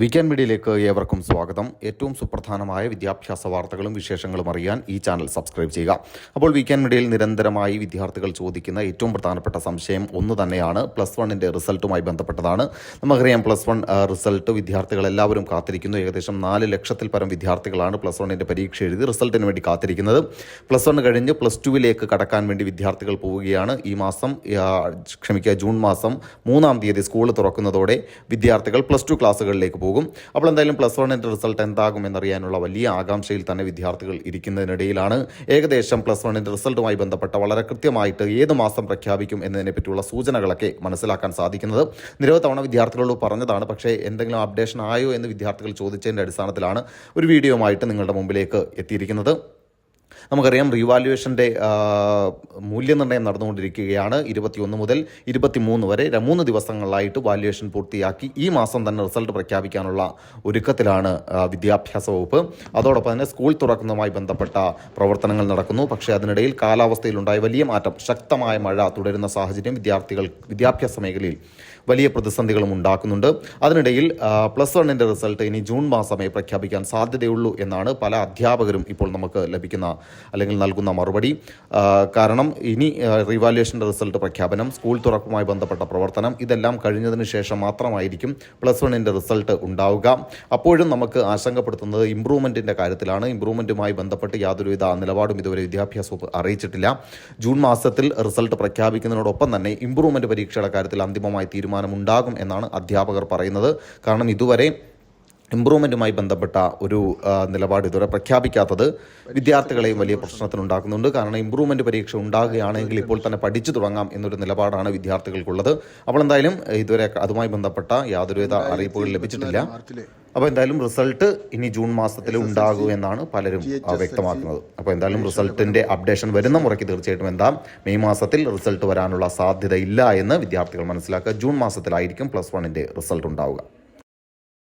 Weekend മീഡിയയിലേക്ക് ഏവർക്കും സ്വാഗതം. ഏറ്റവും സുപ്രധാനമായ വിദ്യാഭ്യാസ വാർത്തകളും വിശേഷങ്ങളും അറിയാൻ ഈ ചാനൽ സബ്സ്ക്രൈബ് ചെയ്യുക. അപ്പോൾ വീക്കെൻഡ് മീഡിയയിൽ നിരന്തരമായി വിദ്യാർത്ഥികൾ ചോദിക്കുന്ന ഏറ്റവും പ്രധാനപ്പെട്ട സംശയം ഒന്ന് തന്നെയാണ്. പ്ലസ് വണ്ണിന്റെ റിസൾട്ടുമായി ബന്ധപ്പെട്ടതാണ്. നമുക്കറിയാം പ്ലസ് വൺ റിസൾട്ട് വിദ്യാർത്ഥികൾ എല്ലാവരും കാത്തിരിക്കുന്നു. ഏകദേശം നാല് ലക്ഷത്തിൽ പരം വിദ്യാർത്ഥികളാണ് പ്ലസ് വണ്ണിന്റെ പരീക്ഷ എഴുതി റിസൾട്ടിന് വേണ്ടി കാത്തിരിക്കുന്നത്. പ്ലസ് വൺ കഴിഞ്ഞ് പ്ലസ് ടുവിലേക്ക് കടക്കാൻ വേണ്ടി വിദ്യാർത്ഥികൾ പോവുകയാണ്. ഈ മാസം ക്ഷമിക്കുക ജൂൺ മാസം മൂന്നാം തീയതി സ്കൂൾ തുറക്കുന്നതോടെ വിദ്യാർത്ഥികൾ പ്ലസ് ടു ക്ലാസ്സുകളിലേക്ക് പോകും. അപ്പോൾ എന്തായാലും പ്ലസ് വണ്ണിന്റെ റിസൾട്ട് എന്താകും എന്നറിയാനുള്ള വലിയ ആകാംക്ഷയിൽ തന്നെ വിദ്യാർത്ഥികൾ ഇരിക്കുന്നതിനിടയിലാണ്. ഏകദേശം പ്ലസ് വണ്ണിന്റെ റിസൾട്ടുമായി ബന്ധപ്പെട്ട വളരെ കൃത്യമായിട്ട് ഏത് മാസം പ്രഖ്യാപിക്കും എന്നതിനെ പറ്റിയുള്ള സൂചനകളൊക്കെ മനസ്സിലാക്കാൻ സാധിക്കുന്നത് നിരവധി തവണ വിദ്യാർത്ഥികളോട് പറഞ്ഞതാണ്. പക്ഷേ എന്തെങ്കിലും അപ്ഡേഷൻ ആയോ എന്ന് വിദ്യാർത്ഥികൾ ചോദിച്ചതിന്റെ അടിസ്ഥാനത്തിലാണ് ഒരു വീഡിയോ ആയിട്ട് നിങ്ങളുടെ മുമ്പിലേക്ക് എത്തിയിരിക്കുന്നത്. നമുക്കറിയാം റീവാലുവേഷന്റെ മൂല്യനിർണയം നടന്നുകൊണ്ടിരിക്കുകയാണ്. ഇരുപത്തിയൊന്ന് മുതൽ ഇരുപത്തിമൂന്ന് വരെ മൂന്ന് ദിവസങ്ങളിലായിട്ട് വാല്യുവേഷൻ പൂർത്തിയാക്കി ഈ മാസം തന്നെ റിസൾട്ട് പ്രഖ്യാപിക്കാനുള്ള ഒരുക്കത്തിലാണ് വിദ്യാഭ്യാസ വകുപ്പ്. അതോടൊപ്പം തന്നെ സ്കൂൾ തുറക്കുന്നതുമായി ബന്ധപ്പെട്ട പ്രവർത്തനങ്ങൾ നടക്കുന്നു. പക്ഷേ അതിനിടയിൽ കാലാവസ്ഥയിലുണ്ടായ വലിയ മാറ്റം ശക്തമായ മഴ തുടരുന്ന സാഹചര്യം വിദ്യാർത്ഥികൾ വിദ്യാഭ്യാസ മേഖലയിൽ വലിയ പ്രതിസന്ധികളും ഉണ്ടാക്കുന്നുണ്ട്. അതിനിടയിൽ പ്ലസ് വണ്ണിന്റെ റിസൾട്ട് ഇനി ജൂൺ മാസമേ പ്രഖ്യാപിക്കാൻ സാധ്യതയുള്ളൂ എന്നാണ് പല അധ്യാപകരും ഇപ്പോൾ നമുക്ക് ലഭിക്കുന്ന അല്ലെങ്കിൽ നൽകുന്ന മറുപടി. കാരണം ഇനി റിവാലുവേഷന്റെ റിസൾട്ട് പ്രഖ്യാപനം സ്കൂൾ തുറക്കുമായി ബന്ധപ്പെട്ട പ്രവർത്തനം ഇതെല്ലാം കഴിഞ്ഞതിന് ശേഷം മാത്രമായിരിക്കും പ്ലസ് വണ്ണിന്റെ റിസൾട്ട് ഉണ്ടാവുക. അപ്പോഴും നമുക്ക് ആശങ്കപ്പെടുത്തുന്നത് ഇമ്പ്രൂവ്മെന്റിന്റെ കാര്യത്തിലാണ്. ഇമ്പ്രൂവ്മെന്റുമായി ബന്ധപ്പെട്ട് യാതൊരുവിധ നിലപാടും ഇതുവരെ വിദ്യാഭ്യാസ വകുപ്പ് അറിയിച്ചിട്ടില്ല. ജൂൺ മാസത്തിൽ റിസൾട്ട് പ്രഖ്യാപിക്കുന്നതിനോടൊപ്പം തന്നെ ഇമ്പ്രൂവ്മെന്റ് പരീക്ഷയുടെ കാര്യത്തിൽ അന്തിമമായി തീരുമാനമുണ്ടാകും എന്നാണ് അധ്യാപകർ പറയുന്നത്. കാരണം ഇതുവരെ ഇമ്പ്രൂവ്മെന്റുമായി ബന്ധപ്പെട്ട ഒരു നിലപാട് ഇതുവരെ പ്രഖ്യാപിക്കാത്തത് വിദ്യാർത്ഥികളെയും വലിയ പ്രശ്നത്തിനുണ്ടാക്കുന്നുണ്ട്. കാരണം ഇമ്പ്രൂവ്മെന്റ് പരീക്ഷ ഉണ്ടാകുകയാണെങ്കിൽ ഇപ്പോൾ തന്നെ പഠിച്ചു തുടങ്ങാം എന്നൊരു നിലപാടാണ് വിദ്യാർത്ഥികൾക്കുള്ളത്. അപ്പോൾ എന്തായാലും ഇതുവരെ അതുമായി ബന്ധപ്പെട്ട യാതൊരുവിധ അറിയിപ്പുകൾ ലഭിച്ചിട്ടില്ല. അപ്പോൾ എന്തായാലും റിസൾട്ട് ഇനി ജൂൺ മാസത്തിൽ ഉണ്ടാകൂ എന്നാണ് പലരും വ്യക്തമാക്കുന്നത്. അപ്പോൾ എന്തായാലും റിസൾട്ടിന്റെ അപ്ഡേഷൻ വരുന്ന മുറയ്ക്ക് തീർച്ചയായിട്ടും എന്താ മെയ് മാസത്തിൽ റിസൾട്ട് വരാനുള്ള സാധ്യതയില്ല എന്ന് വിദ്യാർത്ഥികൾ മനസ്സിലാക്കുക. ജൂൺ മാസത്തിലായിരിക്കും പ്ലസ് വണ്ണിന്റെ റിസൾട്ട് ഉണ്ടാവുക.